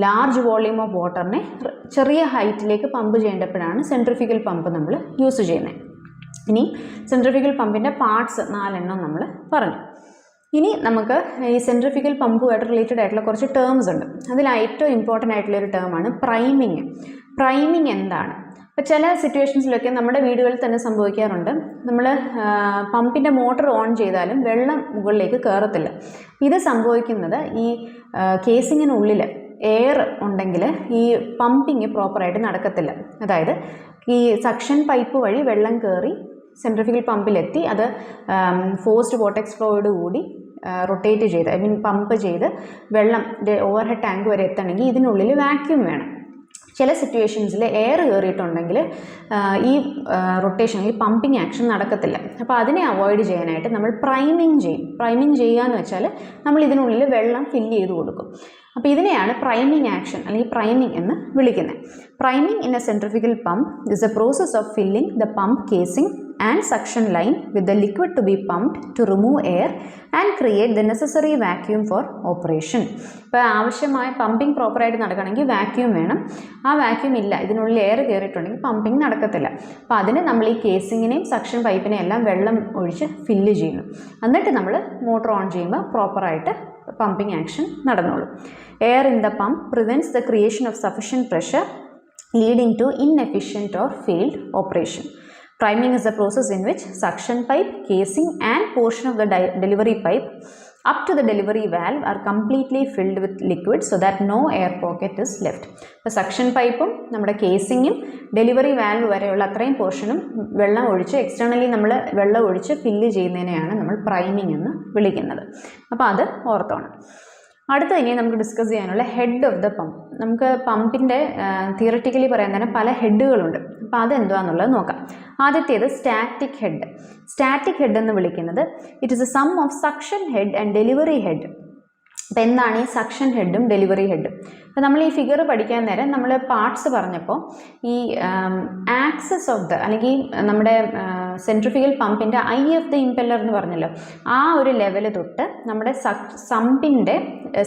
ലാർജ് വോളിയൂം ഓഫ് വാട്ടറിനെ ചെറിയ ഹൈറ്റിലേക്ക് പമ്പ് ചെയ്യേണ്ടപ്പോഴാണ് സെൻട്രിഫ്യൂഗൽ പമ്പ് നമ്മൾ യൂസ് ചെയ്യുന്നത് ഇനി സെൻട്രിഫിക്കൽ പമ്പിന്റെ പാർട്സ് നാലെണ്ണം നമ്മൾ പറഞ്ഞു. ഇനി നമുക്ക് ഈ സെൻട്രിഫിക്കൽ പമ്പുമായിട്ട് റിലേറ്റഡ് ആയിട്ടുള്ള കുറച്ച് ടേംസ് ഉണ്ട്. അതിൽ ഏറ്റവും ഇമ്പോർട്ടന്റ് ആയിട്ടുള്ള ഒരു ടേമാണ് പ്രൈമിങ് പ്രൈമിങ് എന്താണ്? ഇപ്പോൾ ചില സിറ്റുവേഷൻസിലൊക്കെ നമ്മുടെ വീടുകളിൽ തന്നെ സംഭവിക്കാറുണ്ട്. നമ്മൾ പമ്പിന്റെ മോട്ടർ ഓൺ ചെയ്താലും വെള്ളം മുകളിലേക്ക് കയറത്തില്ല ഇത് സംഭവിക്കുന്നത് ഈ കേസിങ്ങിനുള്ളിൽ എയർ ഉണ്ടെങ്കിൽ ഈ പമ്പിങ് പ്രോപ്പറായിട്ട് നടക്കത്തില്ല. അതായത് ഈ സക്ഷൻ പൈപ്പ് വഴി വെള്ളം കയറി സെൻട്രിഫിക്കൽ പമ്പിലെത്തി അത് ഫോഴ്സ്ഡ് വോട്ടെക്സ് ഫ്ലോയോട് കൂടി റൊട്ടേറ്റ് ചെയ്ത് ഐ മീൻ പമ്പ് ചെയ്ത് വെള്ളം ഓവർ ഹെഡ് ടാങ്ക് വരെ എത്തണമെങ്കിൽ ഇതിനുള്ളിൽ വാക്യൂം വേണം. ചില സിറ്റുവേഷൻസിൽ എയർ കയറിയിട്ടുണ്ടെങ്കിൽ ഈ റൊട്ടേഷൻ ഈ പമ്പിങ് ആക്ഷൻ നടക്കത്തില്ല. അപ്പോൾ അതിനെ അവോയ്ഡ് ചെയ്യാനായിട്ട് നമ്മൾ പ്രൈമിങ് ചെയ്യും. പ്രൈമിങ് ചെയ്യുക എന്ന് വെച്ചാൽ നമ്മൾ ഇതിനുള്ളിൽ വെള്ളം ഫില്ല് ചെയ്ത് കൊടുക്കും. അപ്പോൾ ഇതിനെയാണ് പ്രൈമിങ് ആക്ഷൻ അല്ലെങ്കിൽ പ്രൈമിങ് എന്ന് വിളിക്കുന്നത്. Priming in a centrifugal pump is a process of filling the pump casing and suction line with the liquid to be pumped to remove air and create the necessary vacuum for operation ഇപ്പോൾ ആവശ്യമായ pumping പ്രോപ്പറായിട്ട് നടക്കണമെങ്കിൽ vacuum വേണം. ആ vacuum ഇല്ല. ഇതിനുള്ളിൽ air കയറിയിട്ടുണ്ടെങ്കിൽ pumping നടക്കത്തില്ല. അപ്പോൾ അതിന് നമ്മൾ ഈ കേസിങ്ങിനെയും സക്ഷൻ പൈപ്പിനെയും എല്ലാം വെള്ളം ഒഴിച്ച് ഫില്ല് ചെയ്യുന്നു എന്നിട്ട് നമ്മൾ മോട്ടോർ ഓൺ ചെയ്യുമ്പോൾ പ്രോപ്പറായിട്ട് pumping action നടന്നോളും. Air in the pump prevents the creation of sufficient pressure leading to inefficient or failed operation. Priming is the process in which suction pipe, casing and portion of the delivery pipe up to the delivery valve are completely filled with liquid so that no air pocket is left. ഇപ്പോൾ suction പൈപ്പും നമ്മുടെ കേസിങ്ങും delivery valve വരെയുള്ള അത്രയും പോർഷനും വെള്ളം ഒഴിച്ച് externally നമ്മൾ വെള്ളം ഒഴിച്ച് ഫില്ല് ചെയ്യുന്നതിനെയാണ് നമ്മൾ പ്രൈമിംഗ് എന്ന് വിളിക്കുന്നത് അപ്പോൾ അത് ഓർത്തോണം അടുത്ത ഇനി നമുക്ക് ഡിസ്കസ് ചെയ്യാനുള്ള ഹെഡ് ഓഫ് ദ പമ്പ് നമുക്ക് പമ്പിന്റെ തിയററ്റിക്കലി പറയാൻ തന്നെ പല ഹെഡുകളുണ്ട് അപ്പോൾ അതെന്തുവാന്നുള്ളത് നോക്കാം. ആദ്യത്തേത് സ്റ്റാറ്റിക് ഹെഡ് സ്റ്റാറ്റിക് ഹെഡ് എന്ന് വിളിക്കുന്നത് it is a sum of suction head and delivery head അപ്പോൾ എന്താണ് ഈ സക്ഷൻ ഹെഡും ഡെലിവറി ഹെഡും അപ്പോൾ നമ്മൾ ഈ ഫിഗർ പഠിക്കാൻ നേരം നമ്മൾ പാർട്സ് പറഞ്ഞപ്പോൾ ഈ ആക്സസ് ഓഫ് ദ അല്ലെങ്കിൽ നമ്മുടെ സെൻട്രിഫിക്കൽ പമ്പിന്റെ ഐ ഓഫ് ദ ഇമ്പല്ലർ എന്ന് പറഞ്ഞല്ലോ ആ ഒരു ലെവൽ തൊട്ട് നമ്മുടെ സമ്പിന്റെ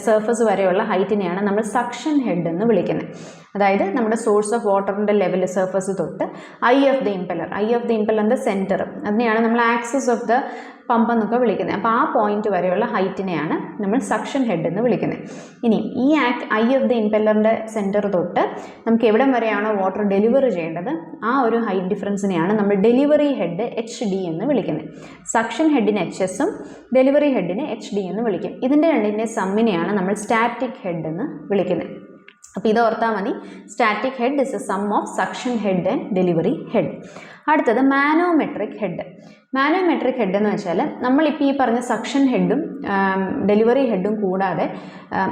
സർഫസ് വരെയുള്ള ഹൈറ്റിനെയാണ് നമ്മൾ സക്ഷൻ ഹെഡ് എന്ന് വിളിക്കുന്നത് അതായത് നമ്മുടെ സോഴ്സ് ഓഫ് വാട്ടറിന്റെ ലെവൽ സർഫസ് തൊട്ട് eye of the impeller eye of the ഇമ്പെല്ലറിന്റെ centre അതിനെയാണ് നമ്മൾ ആക്സസ് ഓഫ് ദ പമ്പ് എന്നൊക്കെ വിളിക്കുന്നത് അപ്പോൾ ആ പോയിന്റ് വരെയുള്ള ഹൈറ്റിനെയാണ് നമ്മൾ സക്ഷൻ ഹെഡ് എന്ന് വിളിക്കുന്നത് ഇനി ഈ ആക് ഐ ഓഫ് ദ ഇമ്പല്ലറിന്റെ സെന്റർ തൊട്ട് നമുക്ക് എവിടം വരെയാണ് വാട്ടർ ഡെലിവറി ചെയ്യേണ്ടത്? ആ ഒരു ഹൈറ്റ് ഡിഫറൻസിനെയാണ് നമ്മൾ ഡെലിവറി ഹെഡ് എച്ച് ഡി എന്ന് വിളിക്കുന്നത്. സക്ഷൻ ഹെഡിന് എച്ച് എസും ഡെലിവറി ഹെഡിന് എച്ച് ഡി എന്ന് വിളിക്കും. ഇതിന്റെ രണ്ടിന്റെ സമ്മിനെയാണ് നമ്മൾ സ്റ്റാറ്റിക് ഹെഡ് എന്ന് വിളിക്കുന്നത്. അപ്പോൾ ഇത് ഓർത്താൽ മതി. Static head is a sum of suction head and delivery head അടുത്തത് മാനോമെട്രിക് ഹെഡ്. മാനോമെട്രിക് ഹെഡ് എന്ന് വെച്ചാൽ നമ്മളിപ്പോൾ ഈ പറഞ്ഞ സക്ഷൻ ഹെഡും ഡെലിവറി ഹെഡും കൂടാതെ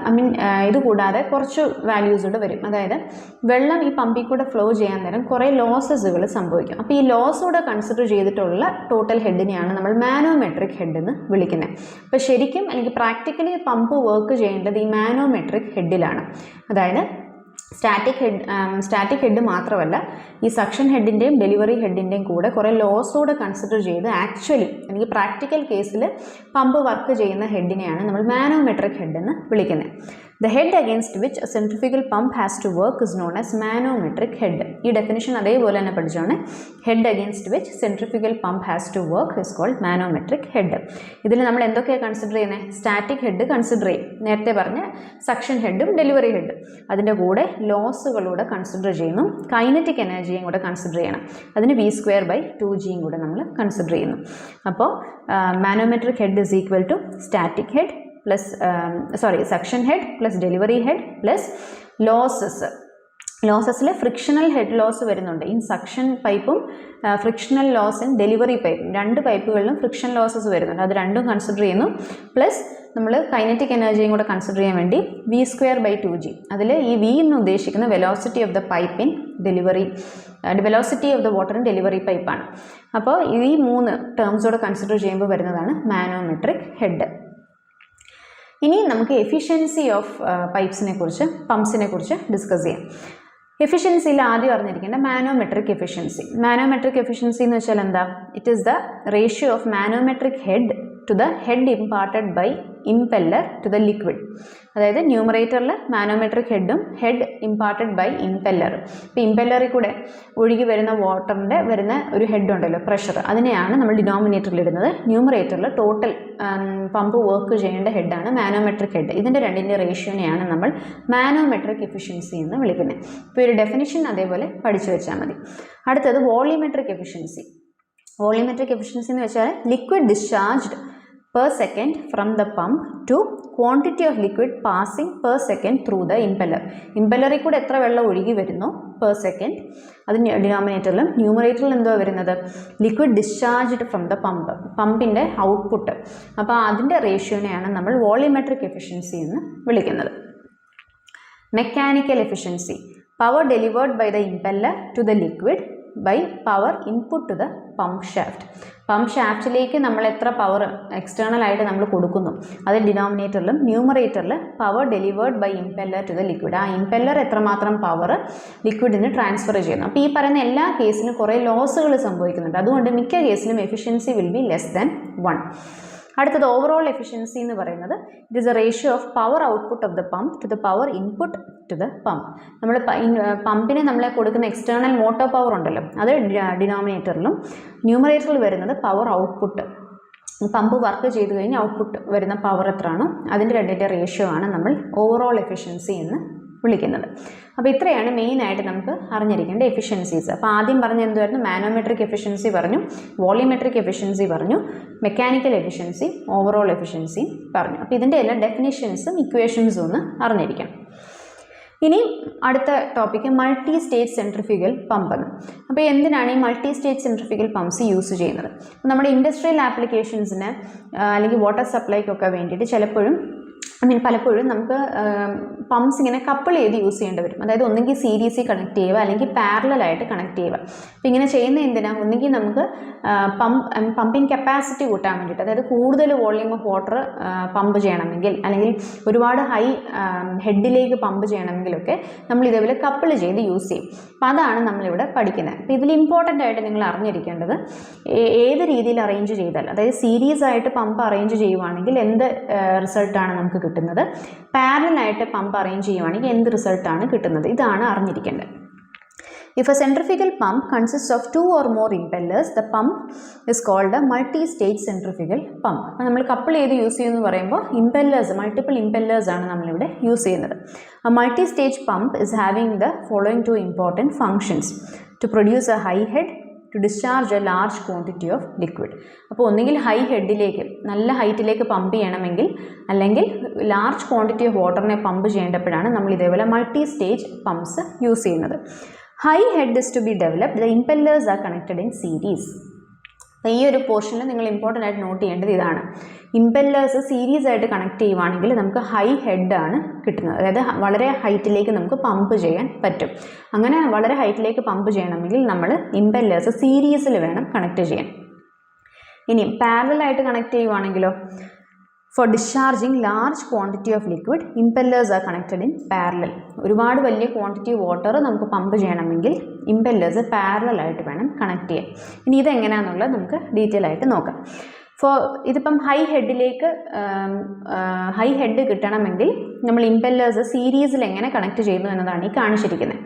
ഐ മീൻ ഇത് കൂടാതെ കുറച്ച് വാല്യൂസ് വരും. അതായത് വെള്ളം ഈ പമ്പിൽ കൂടെ ഫ്ലോ ചെയ്യാൻ നേരം കുറേ ലോസസുകൾ സംഭവിക്കും. അപ്പോൾ ഈ ലോസ് കൂടെ കൺസിഡർ ചെയ്തിട്ടുള്ള ടോട്ടൽ ഹെഡിനെയാണ് നമ്മൾ മാനോമെട്രിക് ഹെഡ് എന്ന് വിളിക്കുന്നത്. അപ്പോൾ ശരിക്കും അല്ലെങ്കിൽ പ്രാക്ടിക്കലി പമ്പ് വർക്ക് ചെയ്യേണ്ടത് ഈ മാനോമെട്രിക് ഹെഡിലാണ്. അതായത് സ്റ്റാറ്റിക് ഹെഡ് സ്റ്റാറ്റിക് ഹെഡ് മാത്രമല്ല ഈ സക്ഷൻ ഹെഡിന്റെയും ഡെലിവറി ഹെഡിന്റെയും കൂടെ കുറേ ലോസോടെ കൺസിഡർ ചെയ്ത് ആക്ച്വലി അല്ലെങ്കിൽ പ്രാക്ടിക്കൽ കേസിൽ പമ്പ് വർക്ക് ചെയ്യുന്ന ഹെഡിനെയാണ് നമ്മൾ മാനോമെട്രിക് ഹെഡ് എന്ന് വിളിക്കുന്നത് the head against which centrifugal pump has to work is known as manometric head ഈ ഡെഫിനിഷൻ അതേപോലെ തന്നെ പഠിച്ചാണ് head against which centrifugal pump has to work is called manometric head ഇതിൽ നമ്മൾ എന്തൊക്കെയാണ് കൺസിഡർ ചെയ്യുന്നത് സ്റ്റാറ്റിക് ഹെഡ് കൺസിഡർ ചെയ്യും. നേരത്തെ പറഞ്ഞ സക്ഷൻ ഹെഡും ഡെലിവറി ഹെഡും അതിന്റെ കൂടെ ലോസുകളൂടെ കൺസിഡർ ചെയ്യുന്നു. കൈനറ്റിക് എനർജിയും കൂടെ കൺസിഡർ ചെയ്യണം. അതിന് വി സ്ക്വയർ ബൈ ടു ജിയും കൂടെ നമ്മൾ കൺസിഡർ ചെയ്യുന്നു. അപ്പോൾ manometric head is equal to static head plus sorry suction head plus delivery head plus losses ലോസസിൽ frictional head loss വരുന്നുണ്ട്. ഇൻ സക്ഷൻ പൈപ്പും ഫ്രിക്ഷണൽ ലോസ് ഇൻ ഡെലിവറി പൈപ്പും രണ്ട് പൈപ്പുകളിലും ഫ്രിക്ഷൻ ലോസസ് വരുന്നുണ്ട്. അത് രണ്ടും കൺസിഡർ ചെയ്യുന്നു. പ്ലസ് നമ്മൾ കൈനറ്റിക് എനർജിയും കൂടെ കൺസിഡർ ചെയ്യാൻ വേണ്ടി V square by two G അതിൽ ഈ വി എന്ന് ഉദ്ദേശിക്കുന്ന velocity of the pipe in delivery velocity of the water in delivery പൈപ്പാണ് അപ്പോൾ ഈ മൂന്ന് ടേംസോടെ കൺസിഡർ ചെയ്യുമ്പോൾ വരുന്നതാണ് മാനോമെട്രിക് ഹെഡ് ഇനി നമുക്ക് എഫിഷ്യൻസി ഓഫ് പൈപ്സിനെ കുറിച്ച് പമ്പ്സിനെ കുറിച്ച് ഡിസ്കസ് ചെയ്യാം. എഫിഷ്യൻസിയിൽ ആദ്യം അറിഞ്ഞിരിക്കേണ്ട മാനോമെട്രിക് എഫിഷ്യൻസി മാനോമെട്രിക് എഫിഷ്യൻസി എന്ന് വെച്ചാൽ എന്താ? It is the ratio of manometric head to the head imparted by impeller to the liquid അതായത് ന്യൂമറേറ്ററിൽ മാനോമെട്രിക് ഹെഡും ഹെഡ് ഇമ്പാർട്ടഡ് ബൈ ഇംപെല്ലർ ഇപ്പോൾ ഇംപെല്ലറിൽ കൂടെ ഒഴുകി വരുന്ന വാട്ടറിന്റെ വരുന്ന ഒരു ഹെഡ് ഉണ്ടല്ലോ പ്രഷർ അതിനെയാണ് നമ്മൾ ഡിനോമിനേറ്ററിൽ ഇടുന്നത്. ന്യൂമറേറ്ററിൽ ടോട്ടൽ പമ്പ് വർക്ക് ചെയ്യേണ്ട ഹെഡാണ് മാനോമെട്രിക് ഹെഡ് ഇതിന്റെ രണ്ടിന്റെ റേഷ്യോനെയാണ് നമ്മൾ മാനോമെട്രിക് എഫിഷ്യൻസി എന്ന് വിളിക്കുന്നത് ഇപ്പോൾ ഒരു ഡെഫിനിഷൻ അതേപോലെ പഠിച്ചു വെച്ചാൽ മതി. അടുത്തത് വോളിമെട്രിക് എഫിഷ്യൻസി വോളിമെട്രിക് എഫിഷ്യൻസി എന്ന് വെച്ചാൽ liquid discharged per second from the pump to quantity of liquid passing per second through the impeller ഇമ്പലറിൽ കൂടെ എത്ര വെള്ളം ഒഴുകി വരുന്നു? പെർ സെക്കൻഡ് അത് ഡിനോമിനേറ്ററിലും ന്യൂമറേറ്ററിൽ എന്തോ വരുന്നത്? Liquid discharged from the pump പമ്പിന്റെ output അപ്പോൾ അതിന്റെ റേഷ്യോനെയാണ് നമ്മൾ വോളിമെട്രിക് എഫിഷ്യൻസി എന്ന് വിളിക്കുന്നത്. Mechanical efficiency power delivered by the impeller to the liquid by power input to the pump shaft pump ഷാഫ്റ്റിലേക്ക് നമ്മൾ എത്ര പവർ എക്സ്റ്റേണൽ ആയിട്ട് നമ്മൾ കൊടുക്കുന്നു? അത് ഡിനോമിനേറ്ററിലും ന്യൂമറേറ്ററിൽ power delivered by impeller to the liquid ആ ഇംപെല്ലർ എത്രമാത്രം പവർ ലിക്വിഡിന് ട്രാൻസ്ഫർ ചെയ്യുന്നു? അപ്പോൾ ഈ പറയുന്ന എല്ലാ കേസിലും കുറേ ലോസുകൾ സംഭവിക്കുന്നുണ്ട്. അതുകൊണ്ട് മിക്ക കേസിലും efficiency will be less than one അടുത്തത് ഓവറോൾ എഫിഷ്യൻസി എന്ന് പറയുന്നത് it is a ratio of power output of the pump to the power input to the pump നമ്മൾ പമ്പിന് നമ്മളെ കൊടുക്കുന്ന എക്സ്റ്റേണൽ മോട്ടോർ പവർ ഉണ്ടല്ലോ അത് ഡിനോമിനേറ്ററിലും ന്യൂമറേറ്ററിൽ വരുന്നത് പവർ ഔട്ട്പുട്ട് പമ്പ് വർക്ക് ചെയ്ത് കഴിഞ്ഞ് ഔട്ട്പുട്ട് വരുന്ന പവർ എത്രയാണോ അതിന്റെ രണ്ടിന്റെ റേഷ്യോ ആണ് നമ്മൾ ഓവറോൾ എഫിഷ്യൻസി എന്ന് വിളിക്കുന്നത്. അപ്പോൾ ഇത്രയാണ് മെയിനായിട്ട് നമുക്ക് അറിഞ്ഞിരിക്കേണ്ട എഫിഷ്യൻസീസ് അപ്പോൾ ആദ്യം പറഞ്ഞ എന്തുമായിരുന്നു മാനോമെട്രിക് എഫിഷ്യൻസി പറഞ്ഞു വോളിമെട്രിക് എഫിഷ്യൻസി പറഞ്ഞു മെക്കാനിക്കൽ എഫിഷ്യൻസി ഓവറോൾ എഫിഷ്യൻസി പറഞ്ഞു. അപ്പോൾ ഇതിന്റെ എല്ലാ ഡെഫിനിഷൻസും ഇക്വേഷൻസും ഒന്ന് അറിഞ്ഞിരിക്കണം. ഇനി അടുത്ത topic multi stage centrifugal pump എന്ന്. അപ്പോൾ എന്തിനാണ് ഈ multi stage centrifugal pumps use ചെയ്യുന്നത്? നമ്മുടെ ഇൻഡസ്ട്രിയൽ ആപ്ലിക്കേഷൻസിന് അല്ലെങ്കിൽ വാട്ടർ സപ്ലൈക്കൊക്കെ വേണ്ടിയിട്ട് ചിലപ്പോഴും ഐ മീൻ പലപ്പോഴും നമുക്ക് പമ്പ്സ് ഇങ്ങനെ കപ്പിൾ ചെയ്ത് യൂസ് ചെയ്യേണ്ടി വരും. അതായത് ഒന്നെങ്കിൽ സീരീസിൽ കണക്ട് ചെയ്യുക അല്ലെങ്കിൽ പാരലായിട്ട് കണക്ട് ചെയ്യുക. അപ്പോൾ ഇങ്ങനെ ചെയ്യുന്ന എന്തിനാണ് ഒന്നെങ്കിൽ നമുക്ക് പമ്പ് പമ്പിങ് കപ്പാസിറ്റി കൂട്ടാൻ വേണ്ടിയിട്ട് അതായത് കൂടുതൽ വോളിയം ഓഫ് വാട്ടർ പമ്പ് ചെയ്യണമെങ്കിൽ അല്ലെങ്കിൽ ഒരുപാട് ഹൈ ഹെഡിലേക്ക് പമ്പ് ചെയ്യണമെങ്കിലൊക്കെ നമ്മൾ ഇതേപോലെ കപ്പിൾ ചെയ്ത് യൂസ് ചെയ്യും. അപ്പോൾ അതാണ് നമ്മളിവിടെ പഠിക്കുന്നത്. അപ്പോൾ ഇതിൽ ഇമ്പോർട്ടന്റ് ആയിട്ട് നിങ്ങൾ അറിഞ്ഞിരിക്കേണ്ടത് ഏത് രീതിയിൽ അറേഞ്ച് ചെയ്താൽ അതായത് സീരീസ് ആയിട്ട് പമ്പ് അറേഞ്ച് ചെയ്യുവാണെങ്കിൽ എന്ത് റിസൾട്ടാണ് നമുക്ക് കിട്ടുന്നത്? പാരലായിട്ട് പമ്പ് അറേഞ്ച് ചെയ്യുവാണെങ്കിൽ എന്ത് റിസൾട്ടാണ് കിട്ടുന്നത്? ഇതാണ് അറിഞ്ഞിരിക്കേണ്ടത്. If a centrifugal pump consists of two or more impellers, the pump is called a multi-stage centrifugal pump. അപ്പോൾ നമ്മൾ കപ്പിൾ ചെയ്ത് യൂസ് ചെയ്യുമെന്ന് പറയുമ്പോൾ ഇമ്പല്ലേഴ്സ് മൾട്ടിപ്പിൾ ഇമ്പല്ലേഴ്സ് ആണ് നമ്മളിവിടെ യൂസ് ചെയ്യുന്നത് A multi-stage pump is having the following two important functions. To produce a high head to discharge a large quantity of liquid അപ്പോൾ ഒന്നുകിൽ ഹൈ ഹെഡിലേക്ക് നല്ല ഹൈറ്റിലേക്ക് പമ്പ് ചെയ്യണമെങ്കിൽ അല്ലെങ്കിൽ ലാർജ് ക്വാണ്ടിറ്റി ഓഫ് വാട്ടറിനെ പമ്പ് ചെയ്യേണ്ടപ്പോഴാണ് നമ്മൾ ഇതേപോലെ മൾട്ടി സ്റ്റേജ് പമ്പ്സ് യൂസ് ചെയ്യുന്നത് high head is to be developed the impellers are connected in series അപ്പോൾ ഈ ഒരു പോർഷനിൽ നിങ്ങൾ ഇമ്പോർട്ടന്റ് ആയിട്ട് നോട്ട് ചെയ്യേണ്ടത് ഇതാണ്. ഇമ്പെല്ലേഴ്സ് സീരീസ് ആയിട്ട് കണക്ട് ചെയ്യുവാണെങ്കിൽ നമുക്ക് ഹൈ ഹെഡാണ് കിട്ടുന്നത്. അതായത് വളരെ ഹൈറ്റിലേക്ക് നമുക്ക് പമ്പ് ചെയ്യാൻ പറ്റും. അങ്ങനെ വളരെ ഹൈറ്റിലേക്ക് പമ്പ് ചെയ്യണമെങ്കിൽ നമ്മൾ ഇമ്പെല്ലേഴ്സ് സീരീസിൽ വേണം കണക്ട് ചെയ്യാൻ. ഇനി പാരലായിട്ട് connect ചെയ്യുവാണെങ്കിലോ? For discharging large quantity of liquid impellers are connected in parallel ഒരുപാട് വലിയ ക്വാണ്ടിറ്റി വാട്ടർ നമുക്ക് പമ്പ് ചെയ്യണമെങ്കിൽ ഇമ്പെല്ലേഴ്സ് പാരലൽ ആയിട്ട് വേണം കണക്ട് ചെയ്യാൻ. ഇനി ഇതെങ്ങനെയാണെന്നുള്ളത് നമുക്ക് ഡീറ്റെയിൽ ആയിട്ട് നോക്കാം. ഫോർ ഇതിപ്പം ഹൈ ഹെഡിലേക്ക് ഹൈ ഹെഡ് കിട്ടണമെങ്കിൽ നമ്മൾ ഇമ്പെല്ലേഴ്സ് സീരീസിൽ എങ്ങനെ കണക്ട് ചെയ്യുന്നു എന്നതാണ് ഈ കാണിച്ചിരിക്കുന്നത്.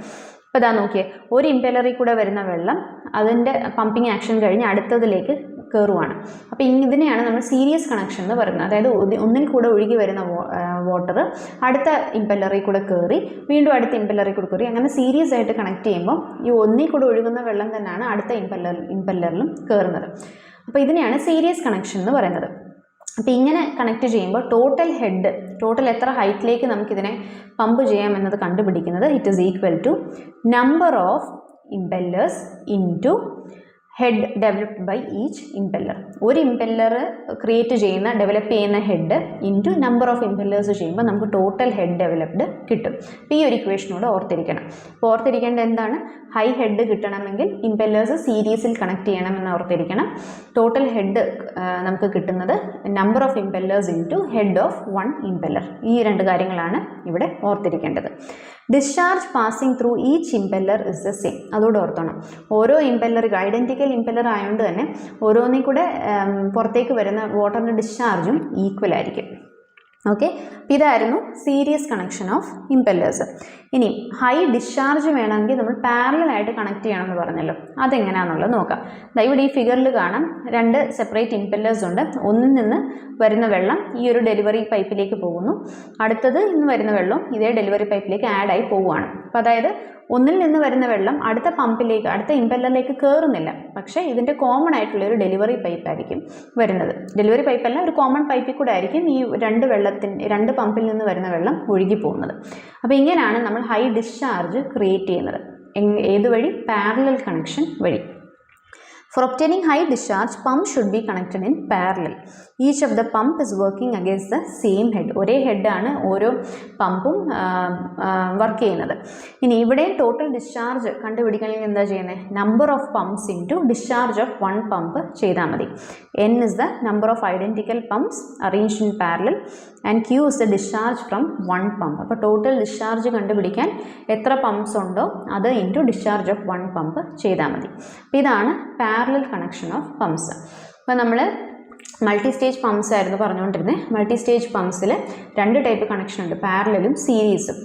ഇപ്പോൾ ഇതാ നോക്കിയേ ഒരു ഇമ്പെല്ലറിൽ കൂടെ വരുന്ന വെള്ളം അതിന്റെ പമ്പിങ് ആക്ഷൻ കഴിഞ്ഞ് അടുത്തതിലേക്ക് കയറുവാണ് അപ്പോൾ ഇതിനെയാണ് നമ്മൾ സീരിയസ് കണക്ഷൻ എന്ന് പറയുന്നത്. അതായത് ഒന്നിൽ കൂടെ ഒഴുകി വരുന്ന വാട്ടർ അടുത്ത ഇമ്പല്ലറിൽ കൂടെ കയറി വീണ്ടും അടുത്ത ഇമ്പല്ലറിൽ കൂടെ കയറി അങ്ങനെ സീരിയസ് ആയിട്ട് കണക്ട് ചെയ്യുമ്പോൾ ഈ ഒന്നിൽ കൂടെ ഒഴുകുന്ന വെള്ളം തന്നെയാണ് അടുത്ത ഇമ്പല്ലർ ഇമ്പല്ലറിലും കയറുന്നത് അപ്പോൾ ഇതിനെയാണ് സീരിയസ് കണക്ഷൻ എന്ന് പറയുന്നത്. അപ്പോൾ ഇങ്ങനെ കണക്ട് ചെയ്യുമ്പോൾ ടോട്ടൽ ഹെഡ് ടോട്ടൽ എത്ര ഹൈറ്റിലേക്ക് നമുക്കിതിനെ പമ്പ് ചെയ്യാം എന്നത് കണ്ടുപിടിക്കുന്നത് it is equal to number of impellers into head developed by each impeller ഒരു ഇമ്പെല്ലർ ക്രിയേറ്റ് ചെയ്യുന്ന ഡെവലപ്പ് ചെയ്യുന്ന head into number of impellers ചെയ്യുമ്പോൾ നമുക്ക് ടോട്ടൽ ഹെഡ് ഡെവലപ്ഡ് കിട്ടും. അപ്പോൾ ഈ ഒരു ഇക്വേഷനോട് ഓർത്തിരിക്കണം. അപ്പോൾ ഓർത്തിരിക്കേണ്ടത് എന്താണ്? ഹൈ ഹെഡ് കിട്ടണമെങ്കിൽ ഇമ്പെല്ലേഴ്സ് സീരീസിൽ കണക്ട് ചെയ്യണമെന്ന് ഓർത്തിരിക്കണം. ടോട്ടൽ ഹെഡ് നമുക്ക് കിട്ടുന്നത് number of impellers into head of one impeller ഈ രണ്ട് കാര്യങ്ങളാണ് ഇവിടെ ഓർത്തിരിക്കേണ്ടത്. Discharge passing through each impeller is the same അതോടെ ഓർത്തോണം. ഓരോ ഇമ്പെല്ലർ ഐഡന്റിക്കൽ ഇമ്പല്ലർ ആയതുകൊണ്ട് തന്നെ ഓരോന്നിൽ കൂടെ പുറത്തേക്ക് വരുന്ന വാട്ടറിന്റെ ഡിസ്ചാർജും ഈക്വൽ ആയിരിക്കും. ഓക്കെ ഇതായിരുന്നു സീരിയസ് കണക്ഷൻ ഓഫ് ഇമ്പല്ലേഴ്സ് ഇനി ഹൈ ഡിസ്ചാർജ് വേണമെങ്കിൽ നമ്മൾ പാരലൽ ആയിട്ട് കണക്ട് ചെയ്യണമെന്ന് പറഞ്ഞല്ലോ. അതെങ്ങനെയാണെന്നുള്ളത് നോക്കാം. ഇവിടെ ഈ ഫിഗറിൽ കാണാം. രണ്ട് സെപ്പറേറ്റ് ഇമ്പല്ലേഴ്സ് ഉണ്ട്. ഒന്നിൽ നിന്ന് വരുന്ന വെള്ളം ഈ ഒരു ഡെലിവറി പൈപ്പിലേക്ക് പോകുന്നു. അടുത്തത് ഇന്ന് വരുന്ന വെള്ളം ഇതേ ഡെലിവറി പൈപ്പിലേക്ക് ആഡായി പോവുകയാണ്. അപ്പോൾ അതായത് ഒന്നിൽ നിന്ന് വരുന്ന വെള്ളം അടുത്ത പമ്പിലേക്ക് അടുത്ത ഇമ്പല്ലറിലേക്ക് കയറുന്നില്ല പക്ഷേ ഇതിന്റെ കോമൺ ആയിട്ടുള്ള ഒരു ഡെലിവറി പൈപ്പായിരിക്കും വരുന്നത്. ഡെലിവറി പൈപ്പല്ല ഒരു കോമൺ പൈപ്പിൽ കൂടെ ആയിരിക്കും ഈ രണ്ട് വെള്ളത്തിന്റെ രണ്ട് പമ്പിൽ നിന്ന് വരുന്ന വെള്ളം ഒഴുകി പോകുന്നത്. അപ്പോൾ ഇങ്ങനെയാണ് നമ്മൾ ഹൈ ഡിസ്ചാർജ് ക്രിയേറ്റ് ചെയ്യുന്നത്. ഏതുവഴി ഏത് വഴി? പാരലൽ കണക്ഷൻ വഴി. For obtaining high discharge, pump should be connected in parallel. Each of the pump is working against the same head. ഒരേ ഹെഡാണ് ഓരോ പമ്പും വർക്ക് ചെയ്യുന്നത്. ഇനി ഇവിടെ ടോട്ടൽ ഡിസ്ചാർജ് കണ്ടുപിടിക്കണമെങ്കിൽ എന്താ ചെയ്യുന്നത് number of pumps into discharge of one pump ചെയ്താൽ മതി. N is the number of identical pumps arrange in parallel and Q is the discharge from one pump അപ്പോൾ ടോട്ടൽ ഡിസ്ചാർജ് കണ്ടുപിടിക്കാൻ എത്ര പമ്പ്സ് ഉണ്ടോ അത് into discharge of one pump ചെയ്താൽ മതി. അപ്പോൾ ഇതാണ് പാരലൽ കണക്ഷൻ ഓഫ് പമ്പ്സ് അപ്പോൾ നമ്മൾ മൾട്ടി സ്റ്റേജ് പമ്പ്സ് ആയിരുന്നു പറഞ്ഞുകൊണ്ടിരുന്നത് മൾട്ടി സ്റ്റേജ് പമ്പ്സിൽ രണ്ട് ടൈപ്പ് കണക്ഷൻ ഉണ്ട്. പാരലലും സീരീസും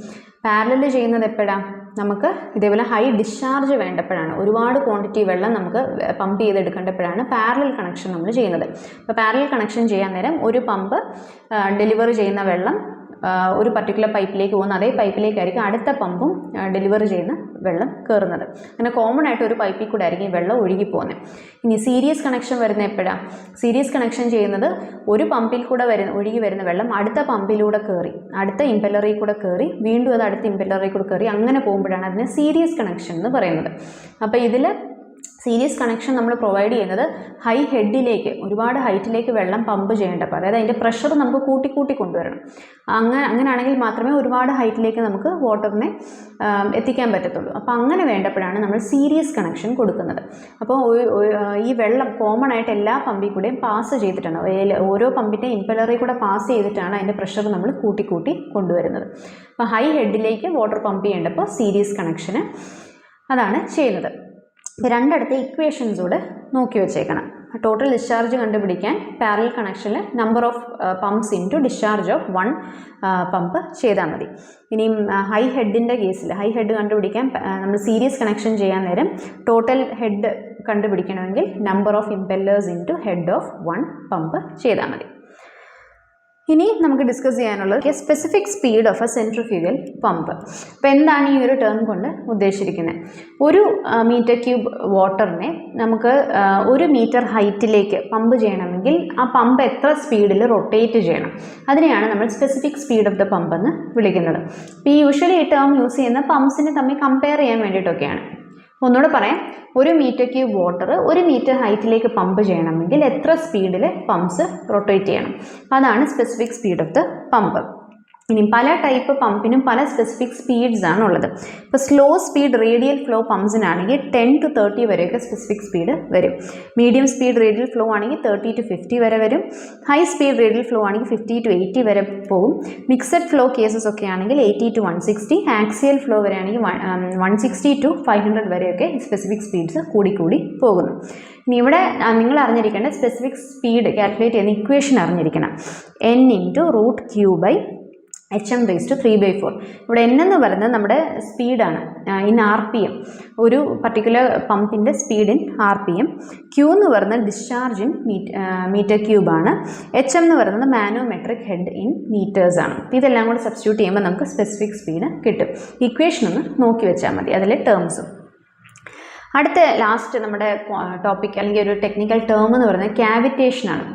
പാരലൽ ചെയ്യുന്നത് എപ്പോഴാണ് നമുക്ക് ഇതേപോലെ ഹൈ ഡിസ്ചാർജ് വേണ്ടപ്പോഴാണ്. ഒരുപാട് ക്വാണ്ടിറ്റി വെള്ളം നമുക്ക് പമ്പ് ചെയ്തെടുക്കേണ്ടപ്പോഴാണ് പാരലൽ കണക്ഷൻ നമ്മൾ ചെയ്യുന്നത്. അപ്പോൾ പാരലൽ കണക്ഷൻ ചെയ്യാൻ നേരം ഒരു പമ്പ് ഡെലിവറി ചെയ്യുന്ന വെള്ളം ഒരു പർട്ടിക്കുലർ പൈപ്പിലേക്ക് പോകുന്ന അതേ പൈപ്പിലേക്കായിരിക്കും അടുത്ത പമ്പും ഡെലിവറി ചെയ്യുന്ന വെള്ളം കയറുന്നത്. അങ്ങനെ കോമൺ ആയിട്ട് ഒരു പൈപ്പിൽ കൂടെ ആയിരിക്കും ഈ വെള്ളം ഒഴുകി പോകുന്നത് ഇനി സീരിയസ് കണക്ഷൻ വരുന്ന എപ്പോഴാണ് സീരിയസ് കണക്ഷൻ ചെയ്യുന്നത് ഒരു പമ്പിൽ കൂടെ വരുന്ന ഒഴുകി വരുന്ന വെള്ളം അടുത്ത പമ്പിലൂടെ കയറി അടുത്ത ഇമ്പല്ലറി കൂടെ കയറി വീണ്ടും അത് അടുത്ത ഇമ്പല്ലറി കൂടെ കയറി അങ്ങനെ പോകുമ്പോഴാണ് അതിനെ സീരിയസ് കണക്ഷൻ എന്ന് പറയുന്നത്. അപ്പോൾ ഇതിൽ സീരീസ് കണക്ഷൻ നമ്മൾ പ്രൊവൈഡ് ചെയ്യുന്നത് ഹൈ ഹെഡിലേക്ക് ഒരുപാട് ഹൈറ്റിലേക്ക് വെള്ളം പമ്പ് ചെയ്യേണ്ടപ്പോൾ അതായത് അതിന്റെ പ്രഷർ നമുക്ക് കൂട്ടി കൂട്ടി കൊണ്ടുവരണം. അങ്ങനെ അങ്ങനെയാണെങ്കിൽ മാത്രമേ ഒരുപാട് ഹൈറ്റിലേക്ക് നമുക്ക് വാട്ടറിനെ എത്തിക്കാൻ പറ്റത്തുള്ളൂ. അപ്പോൾ അങ്ങനെ വേണ്ടപ്പോഴാണ് നമ്മൾ സീരീസ് കണക്ഷൻ കൊടുക്കുന്നത്. അപ്പോൾ ഈ വെള്ളം കോമൺ ആയിട്ട് എല്ലാ പമ്പിൽ കൂടെയും പാസ് ചെയ്തിട്ടാണ്. ഓരോ പമ്പിന്റെ ഇൻപലറിൽ കൂടെ പാസ് ചെയ്തിട്ടാണ് അതിന്റെ പ്രഷർ നമ്മൾ കൂട്ടി കൂട്ടി കൊണ്ടുവരുന്നത്. അപ്പോൾ ഹൈ ഹെഡിലേക്ക് വാട്ടർ പമ്പ് ചെയ്യേണ്ടപ്പോൾ സീരീസ് കണക്ഷന് അതാണ് ചെയ്യുന്നത്. രണ്ടിടത്തെ ഇക്വേഷൻസ് കൂടെ നോക്കി വെച്ചേക്കണം. ടോട്ടൽ ഡിസ്ചാർജ് കണ്ടുപിടിക്കാൻ പാരൽ കണക്ഷനിൽ number of pumps into discharge of one pump ചെയ്താൽ മതി. ഇനിയും ഹൈ ഹെഡിന്റെ കേസിൽ ഹൈ ഹെഡ് കണ്ടുപിടിക്കാൻ നമ്മൾ സീരീസ് കണക്ഷൻ ചെയ്യാൻ നേരം total head കണ്ടുപിടിക്കണമെങ്കിൽ number of impellers into head of one pump ചെയ്താൽ മതി. ഇനി നമുക്ക് ഡിസ്കസ് ചെയ്യാനുള്ളത് specific speed of a centrifugal pump അപ്പോൾ എന്താണ് ഈ ഒരു ടേം കൊണ്ട് ഉദ്ദേശിച്ചിരിക്കുന്നത് ഒരു മീറ്റർ ക്യൂബ് വാട്ടറിനെ നമുക്ക് ഒരു മീറ്റർ ഹൈറ്റിലേക്ക് പമ്പ് ചെയ്യണമെങ്കിൽ ആ പമ്പ് എത്ര സ്പീഡിൽ റൊട്ടേറ്റ് ചെയ്യണം. അതിനെയാണ് നമ്മൾ specific speed of the pump എന്ന് വിളിക്കുന്നത്. ഇപ്പോൾ ഈ യൂഷ്വലി ഈ ടേം യൂസ് ചെയ്യുന്ന പമ്പ്സിനെ തമ്മിൽ കമ്പയർ ചെയ്യാൻ വേണ്ടിയിട്ടൊക്കെയാണ്. ഒന്നുകൂടെ പറയാം. ഒരു മീറ്റർ ക്യൂബ് വാട്ടർ ഒരു മീറ്റർ ഹൈറ്റിലേക്ക് പമ്പ് ചെയ്യണമെങ്കിൽ എത്ര സ്പീഡിൽ പമ്പ്സ് റൊട്ടേറ്റ് ചെയ്യണം. അതാണ് specific speed of the pump ഇനി പല ടൈപ്പ് പമ്പിനും പല സ്പെസിഫിക് സ്പീഡ്സ് ആണ് ഉള്ളത് ഇപ്പോൾ സ്ലോ സ്പീഡ് റേഡിയൽ ഫ്ലോ പമ്പ്സിനാണെങ്കിൽ ടെൻ ടു തേർട്ടി വരെയൊക്കെ സ്പെസിഫിക് സ്പീഡ് വരും. മീഡിയം സ്പീഡ് റേഡിയൽ ഫ്ലോ ആണെങ്കിൽ തേർട്ടി ടു ഫിഫ്റ്റി വരെ വരും. ഹൈ സ്പീഡ് റേഡിയൽ ഫ്ലോ ആണെങ്കിൽ ഫിഫ്റ്റി ടു എയ്റ്റി വരെ പോകും. മിക്സഡ് ഫ്ലോ കേസസ് ഒക്കെ ആണെങ്കിൽ eighty to one sixty axial flow വരെയാണെങ്കിൽ one sixty to five hundred വരെയൊക്കെ സ്പെസിഫിക് സ്പീഡ്സ് കൂടിക്കൂടി പോകുന്നു. ഇനി ഇവിടെ നിങ്ങൾ അറിഞ്ഞിരിക്കേണ്ട സ്പെസിഫിക് സ്പീഡ് കാൽക്കുലേറ്റ് ചെയ്യുന്ന ഇക്വേഷൻ അറിഞ്ഞിരിക്കണം. N into root Q by H M raise to three by four ഇവിടെ എൻ എന്ന് പറയുന്നത് നമ്മുടെ സ്പീഡാണ് ഇൻ ആർ പി എം ഒരു particular പമ്പിന്റെ speed in R P M Q എന്ന് പറയുന്നത് ഡിസ്ചാർജ് ഇൻ മീറ്റർ ക്യൂബാണ് എച്ച് എം എന്ന് പറയുന്നത് മാനോമെട്രിക് ഹെഡ് ഇൻ മീറ്റേഴ്സ് ആണ്. ഇതെല്ലാം കൂടി സബ്സ്റ്റിറ്റ്യൂട്ട് ചെയ്യുമ്പോൾ നമുക്ക് സ്പെസിഫിക് സ്പീഡ് കിട്ടും. ഇക്വേഷൻ ഒന്ന് നോക്കി വെച്ചാൽ മതി. അതിലെ ടേംസും അടുത്ത ലാസ്റ്റ് നമ്മുടെ ടോപ്പിക് അല്ലെങ്കിൽ ഒരു ടെക്നിക്കൽ ടേം എന്ന് പറയുന്നത് ക്യാവിറ്റേഷനാണ്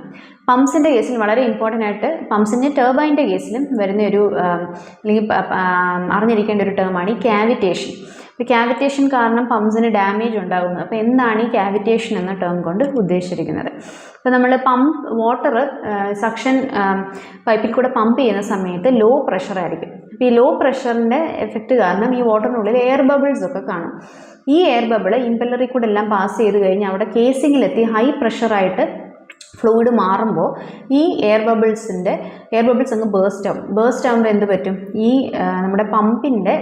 പമ്പ്സിന്റെ കേസിൽ വളരെ ഇമ്പോർട്ടന്റ് ആയിട്ട് പമ്പ്സിന്റെ ടർബൈന്റെ കേസിലും വരുന്ന ഒരു അല്ലെങ്കിൽ അറിഞ്ഞിരിക്കേണ്ട ഒരു ടേമാണ് ഈ ക്യാവിറ്റേഷൻ ഇപ്പോൾ ക്യാവിറ്റേഷൻ കാരണം പമ്പ്സിന് ഡാമേജ് ഉണ്ടാകുന്നത് അപ്പോൾ എന്താണ് ഈ ക്യാവിറ്റേഷൻ എന്ന ടേം കൊണ്ട് ഉദ്ദേശിച്ചിരിക്കുന്നത്? ഇപ്പോൾ നമ്മൾ പമ്പ് വാട്ടർ സക്ഷൻ പൈപ്പിൽ കൂടെ പമ്പ് ചെയ്യുന്ന സമയത്ത് ലോ പ്രഷർ ആയിരിക്കും. അപ്പോൾ ഈ ലോ പ്രഷറിന്റെ എഫക്റ്റ് കാരണം ഈ വാട്ടറിനുള്ളിൽ എയർ ബബിൾസ് ഒക്കെ കാണും. ഈ എയർ ബബിൾ ഇമ്പല്ലറിൽ കൂടെ എല്ലാം പാസ് ചെയ്ത് കഴിഞ്ഞാൽ അവിടെ കേസിങ്ങിലെത്തി ഹൈ പ്രഷറായിട്ട് ഫ്ലൂയിഡ് മാറുമ്പോൾ ഈ എയർ ബബിൾസിന്റെ എയർ ബബിൾസ് അങ്ങ് ബേസ്റ്റ് ആവും. ബേസ്റ്റ് ആകുമ്പോൾ എന്ത് പറ്റും? ഈ നമ്മുടെ പമ്പിന്റെ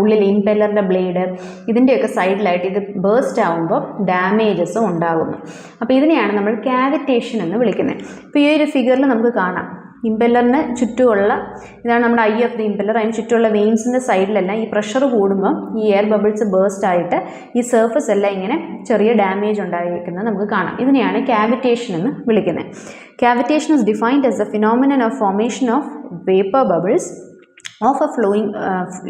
ഉള്ളിൽ ഇംപെല്ലറിന്റെ ബ്ലേഡ് ഇതിന്റെയൊക്കെ സൈഡിലായിട്ട് ഇത് ബേസ്റ്റ് ആകുമ്പോൾ ഡാമേജസും ഉണ്ടാകുന്നു. അപ്പോൾ ഇതിനെയാണ് നമ്മൾ ക്യാവിറ്റേഷൻ എന്ന് വിളിക്കുന്നത്. ഇപ്പോൾ ഈ ഒരു ഫിഗറിൽ നമുക്ക് കാണാം. ഇമ്പല്ലറിന് ചുറ്റുമുള്ള ഇതാണ് നമ്മുടെ ഐ ഓഫ് ദി ഇമ്പല്ലർ അതിന് ചുറ്റുമുള്ള വെയിൻസിന്റെ സൈഡിലെല്ലാം ഈ പ്രഷർ കൂടുമ്പോൾ ഈ എയർ ബബിൾസ് ബേസ്റ്റ് ആയിട്ട് ഈ സർഫസ് എല്ലാം ഇങ്ങനെ ചെറിയ ഡാമേജ് ഉണ്ടായിരിക്കുന്നത് നമുക്ക് കാണാം. ഇതിനെയാണ് ക്യാവിറ്റേഷൻ എന്ന് വിളിക്കുന്നത്. Cavitation is defined as a phenomenon of formation of vapour bubbles of a flowing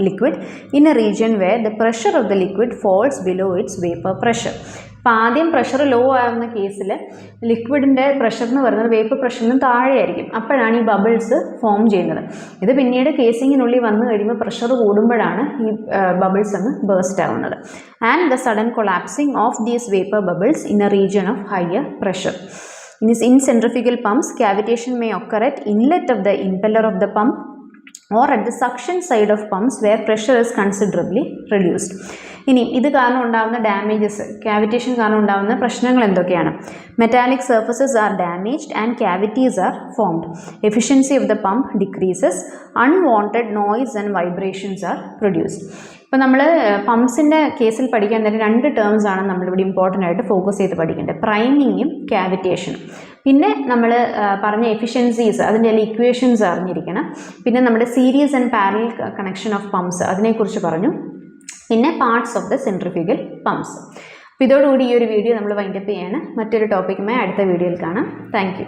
liquid in a region where the pressure of the liquid liquid ബിലോ below its പ്രഷർ അപ്പോൾ ആദ്യം പ്രഷർ ലോ ആകുന്ന കേസിൽ ലിക്വിഡിന്റെ pressure എന്ന് പറയുന്നത് വേപ്പ് പ്രഷറിനും താഴെയായിരിക്കും. അപ്പോഴാണ് ഈ ബബിൾസ് ഫോം ചെയ്യുന്നത്. ഇത് പിന്നീട് കേസിങ്ങിനുള്ളിൽ വന്നു കഴിയുമ്പോൾ പ്രഷർ കൂടുമ്പോഴാണ് ഈ ബബിൾസ് അങ്ങ് ബേസ്റ്റ് ആവുന്നത്. And the sudden collapsing of these vapour bubbles in a region of higher pressure ins in pumps, cavitation may occur at inlet of the impeller of the pump or at the suction side of pumps where pressure is considerably reduced. ഇനി ഇത് കാരണം ഉണ്ടാകുന്ന damages cavitation കാരണം ഉണ്ടാകുന്ന പ്രശ്നങ്ങൾ എന്തൊക്കെയാണ്? Metallic surfaces are damaged and cavities are formed efficiency of the pump decreases unwanted noise and vibrations are produced ഇപ്പോൾ നമ്മൾ പമ്പ്സിന്റെ കേസിൽ പഠിക്കാൻ തന്നെ രണ്ട് ടേംസ് ആണ് നമ്മളിവിടെ ഇമ്പോർട്ടന്റ് ആയിട്ട് ഫോക്കസ് ചെയ്ത് പഠിക്കേണ്ടത്. പ്രൈമിങ്ങും ക്യാവിറ്റേഷനും പിന്നെ നമ്മൾ പറഞ്ഞ എഫിഷ്യൻസീസ് അതിന്റെ ഇക്വേഷൻസ് അറിഞ്ഞിരിക്കണം. പിന്നെ നമ്മുടെ series and parallel connection of pumps അതിനെക്കുറിച്ച് പറഞ്ഞു. പിന്നെ parts of the centrifugal pumps അപ്പോൾ ഇതോടുകൂടി ഈ ഒരു വീഡിയോ നമ്മൾ വൈൻഡപ്പ് ചെയ്യാണ്. മറ്റൊരു ടോപ്പിക്കുമായി അടുത്ത വീഡിയോയിൽ കാണാം. താങ്ക്